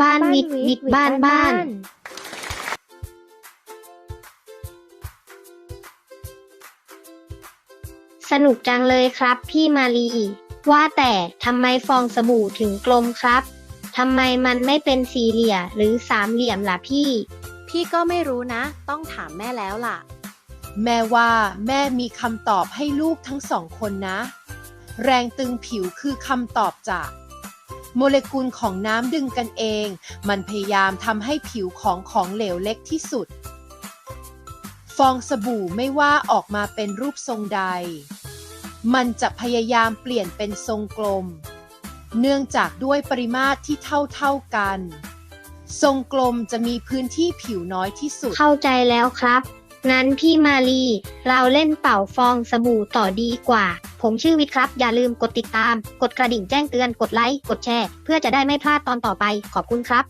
บ้านวิดวิดบ้านบ้านสนุกจังเลยครับพี่มาลี ว่าแต่ทำไมฟองสบู่ถึงกลมครับทำไมมันไม่เป็นสี่เหลี่ยมหรือสามเหลี่ยมล่ะพี่ พี่ก็ไม่รู้นะ ต้องถามแม่แล้วล่ะ แม่ว่าแม่มีคำตอบให้ลูกทั้งสองคนนะ แรงตึงผิวคือคำตอบจาก โมเลกุลของน้ำดึงกันเอง มันพยายามทำให้ผิวของของเหลวเล็กที่สุด ฟองสบู่ไม่ว่าออกมาเป็นรูปทรงใด มันจะพยายามเปลี่ยนเป็นทรงกลม เนื่องจากด้วยปริมาตรที่เท่าเท่าๆกัน ทรงกลมจะมีพื้นที่ผิวน้อยที่สุด เข้าใจแล้วครับ งั้นพี่มาลี เราเล่นเป่าฟองสบู่ต่อดีกว่า ผมชื่อวิทย์ครับ อย่าลืมกดติดตาม กดกระดิ่งแจ้งเตือน กดไลค์ กดแชร์ เพื่อจะได้ไม่พลาดตอนต่อไป ขอบคุณครับ